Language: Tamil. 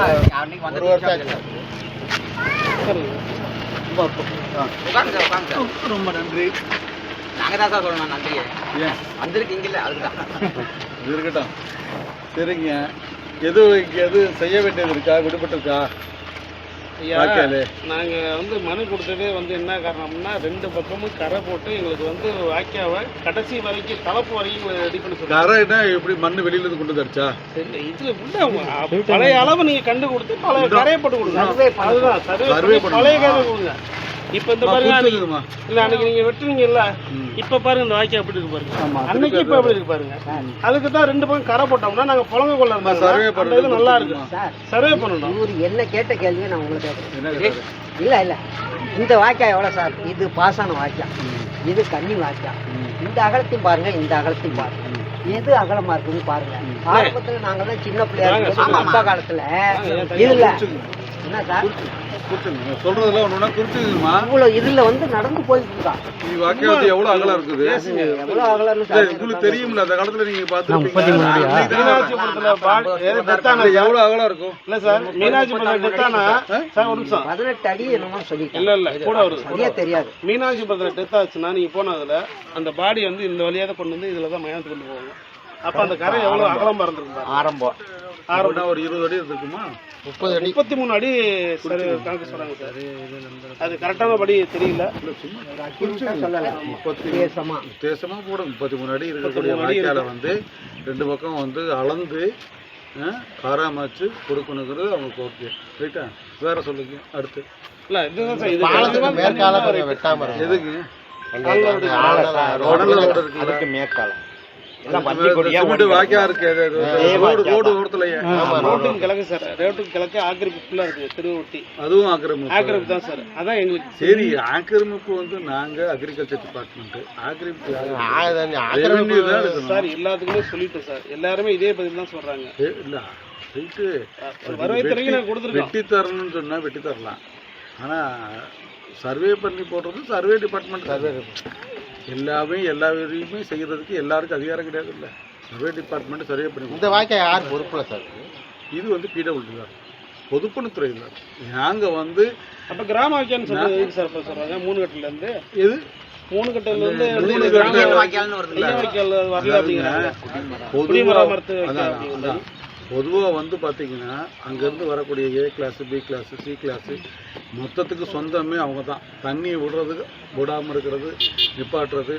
ஒரு வருஷம் ஆச்சு ரொம்ப நன்றி நாங்க தான் சார் சொல்லணும் நன்றியை ஏன் வந்திருக்கு இல்ல அதுதான் இது இருக்கட்டும் சரிங்க எது இங்க எது செய்ய வேண்டியது இருக்கா விடுபட்டிருக்கா ஐயா வாய்க்காலு. நாங்க வந்து மனு கொடுத்ததே வந்து என்ன காரணம்னா ரெண்டு பக்கமும் கரை போட்டு எங்களுக்கு வந்து வாய்க்காவை கடைசி வரைக்கும் கலப்பு வரைக்கும் ரெடி பண்ணி சொல்லுங்க. கரைனா எப்படி மண்ணு வெளியில இருந்து கொண்டு தடிச்சா இதுல உள்ள பழைய அளவு நீங்க கண்டு கொடுத்து பழைய கரையை போட்டு கொடுங்க. அதுதான் சர்வே? பழைய கரை கொடுங்க. இப்ப இந்த பாருங்க இல்ல அன்னைக்கு நீங்க வெட்டுனீங்கல்ல. இப்ப பாருங்க இந்த வாய்க்கா எப்படி இருக்கு பாருங்க. அன்னைக்கு இப்ப எப்படி இருக்கு பாருங்க. அதுக்கு தான் ரெண்டு பக்கம் கரை போட்டோம்னா நாங்க புலங்க கொள்ள அந்த இது நல்லா இருக்கு சார் சர்வே பண்ணணும். இவர் என்ன கேட்ட கேள்வியை நான் உங்களுக்கு? இல்ல இல்ல. இந்த வாய்க்கால் எவ்வளோ சார்? இது பாசான வாய்க்கால். இது கன்னி வாய்க்கால். இந்த அகலத்தையும் பாருங்க இந்த அகலத்தையும் பாருங்க. எது அகலமா இருக்குன்னு பாருங்க. ஆரம்பத்துல நாங்க தான் சின்ன பிள்ளையா சொல்லுங்க. அப்பா காலத்துல இதுல. என்ன சார்? குறிச்சுங்க. சொல்றதெல்லாம் ஒண்ணுனா குறிச்சுக்குமா இவ்வளவு இதுல வந்து நடந்து போயிட்டு இருக்கான். நீ வாக்கியத்து எவ்வளவு அகலம் இருக்குது? இல்ல, சார் உங்களுக்கு தெரியும்ல அந்த காலத்துல நீங்க முப்பத்தி பாத்துருப்பீங்க மூணு அடியா? மீனாட்சிபுரத்துல பாடி ஏதோ டெத்தான அது எவ்வளவு அகலம் இருக்கும்? இல்ல சார் மீனாட்சிபுரத்துல டெத்தானா சார் ஒரு நிமிஷம். பதினெட்டு அடி என்னமோ சொல்லிட்டேன். இல்ல இல்ல கூட வருது சரியா தெரியாது. மீனாட்சிபுரத்துல டெத் ஆச்சுன்னா நீங்க போனதுல அந்த பாடி வந்து இந்த வழியா தான் கொண்டு வந்து இதுல தான் மயானத்துக்கு கொண்டு போவாங்க அப்ப அந்த கரை எவ்வளவு அகலமா இருந்திருக்கு பாருங்க. ஆரம்பம். அப்படின்னா ஒரு இருபது அடி இருக்குமா? முப்பது அடி. முப்பத்தி மூணு அடி சரி கணக்கு சொல்றாங்க சார். அது கரெக்டான படி தெரியல. முப்பத்தி தேசமா. வித்தியாசமா கூட முப்பத்தி மூணு அடி இருக்கக்கூடிய 33 அடி வாய்க்கால வந்து ரெண்டு பக்கம் வந்து அளந்து ஆராமச்சு கொடுக்கணுங்கிறது அவங்களுக்கு ஓகே ரைட்டா? வேற சொல்லுங்க அடுத்து. இல்ல இதுதான் சார் இது எதுக்கு? கால்வாய் இருக்கு. அது, ரோடு ரோடு ஓரத்துலயே. ரோட்டுக்கு கிழக்கு சார். ரோட்டுக்கு கிழக்கு ஆக்கிரமிப்பு ஃபுல்லா இருக்கு அதுவும் ஆக்கிரமிப்பு. ஆக்கிரமிப்பு தான் சார். அதான் எங்களுக்கு சரி ஆக்கிரமிப்பு வந்து நாங்க அக்ரிகல்ச்சர் டிபார்ட்மெண்ட் ஆக்கிரமிப்பு சார் எல்லாத்துக்குமே சொல்லிட்டோம் சார். எல்லாருமே இதே பதில் தான் சொல்றாங்க. இல்ல வெட்டி தரணும்னு சொன்னா வெட்டி தரலாம். ஆனா சர்வே பண்ணி போடுறது சர்வே டிபார்ட்மெண்ட் சர்வே எல்லாமே எல்லா விஷயமே செய்யறதுக்கு எல்லாருக்கும் அதிகாரம் கிடையாது இல்ல சர்வே டிபார்ட்மெண்ட் சர்வே பண்ணி இந்த வாய்க்கால் யார் பொறுப்புல சார்? இது வந்து பிடபிள்யூ தான். பொதுப்பணித்துறை தான். நாங்க வந்து அப்ப கிராம வாக்கியான்னு எதுக்கு சார் இப்ப சொல்றாங்க மூணு கட்டுல இருந்து எது? மூணு கட்டுல இருந்து மூணு கட்டுல கட்டு வாய்க்கால்னு வருது ஐயா வாய்க்கால் வரல அப்படிங்கிறாங்க. குடிமராமத்து பொதுவாக வந்து பார்த்தீங்கன்னா அங்கேருந்து வரக்கூடிய A class B class C class மொத்தத்துக்கு சொந்தமே அவங்க தான் தண்ணி விடுறது விடாமல் இருக்கிறது நிப்பாட்டுறது.